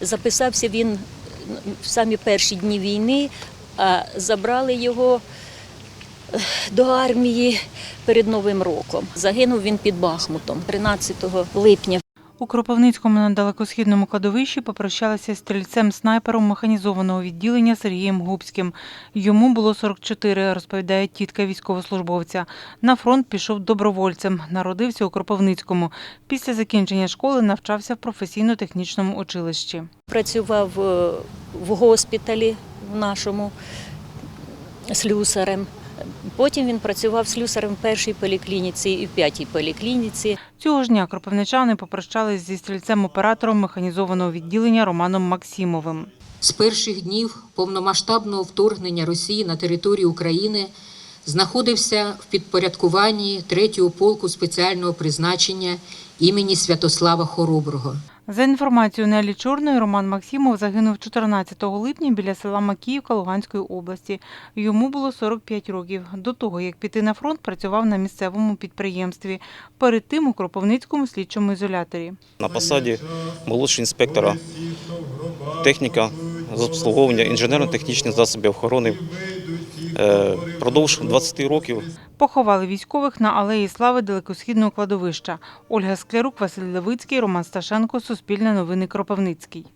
Записався він в самі перші дні війни, а забрали його е, до армії перед Новим роком. Загинув він під Бахмутом 13 липня. У Кропивницькому на далекосхідному кладовищі попрощалися з стрільцем-снайпером механізованого відділення Сергієм Губським. Йому було 44, розповідає тітка військовослужбовця. На фронт пішов добровольцем, народився у Кропивницькому. Після закінчення школи навчався в професійно-технічному училищі. Працював е, в госпіталі в нашому слюсарем. Потім він працював слюсарем в першій поліклініці і в п'ятій поліклініці. Цього ж дня кропивничани попрощались зі стрільцем-оператором механізованого відділення Романом Максимовим. З перших днів повномасштабного вторгнення Росії на територію України знаходився в підпорядкуванні 3-го полку спеціального призначення імені Святослава Хороброго. За інформацією Нелі Чорної, Роман Максимов загинув 14 липня біля села Макіївка Луганської області. Йому було 45 років. До того, як піти на фронт, працював на місцевому підприємстві. Перед тим у Кропивницькому слідчому ізоляторі. На посаді молодшого інспектора техніка з обслуговування інженерно-технічних засобів охорони. Е, Продовж 20 років Поховали військових на алеї слави далекосхідного кладовища. Ольга Склярук, Василь Левицький, Роман Сташенко, Суспільне новини Кропивницький.